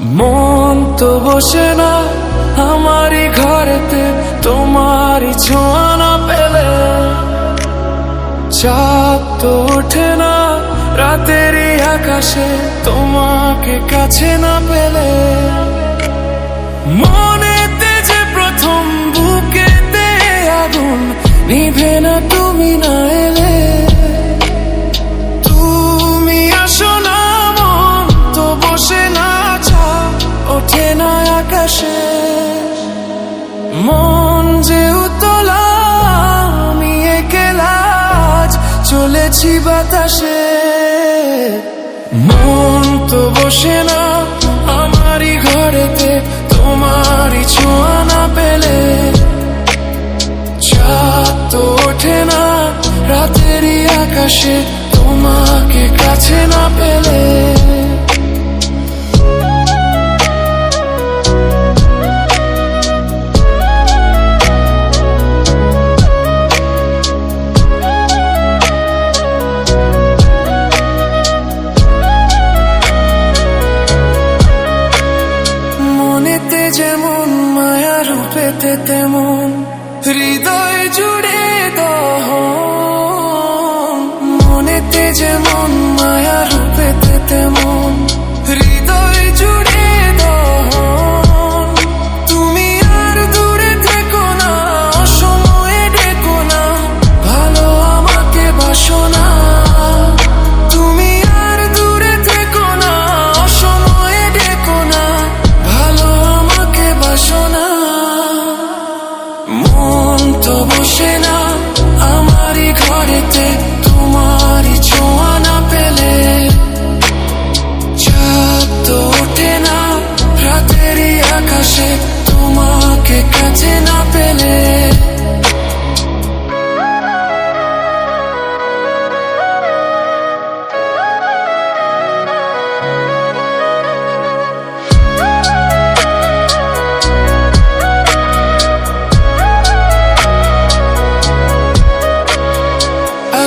মন তো বসে না, আমারই ঘরেতে, তোমারই ছোঁয়া না পেলে। চাঁদ তো ওঠে না, রাতেরই আকাশে, তোমাকে কাছে না পেলে। মনেতে যে প্রথম বুকেতে আগুন, নিভে না তুমি না চলেছি বাতাসে। মন তো বসে না, আমারই ঘরেতে, তোমারই ছোঁয়া না পেলে। চাঁদ তো ওঠে না, রাতেরই আকাশে, তোমাকে কাছে না পেলে। যেমন মায়া রূপেতে তেমন হৃদয় জুড়ে দহ মনেতে যেমন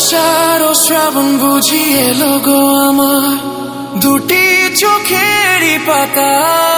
ও শ্রাবণ বুঝিয়ে এলো গো আমার দুটি চোখেরই পাতায়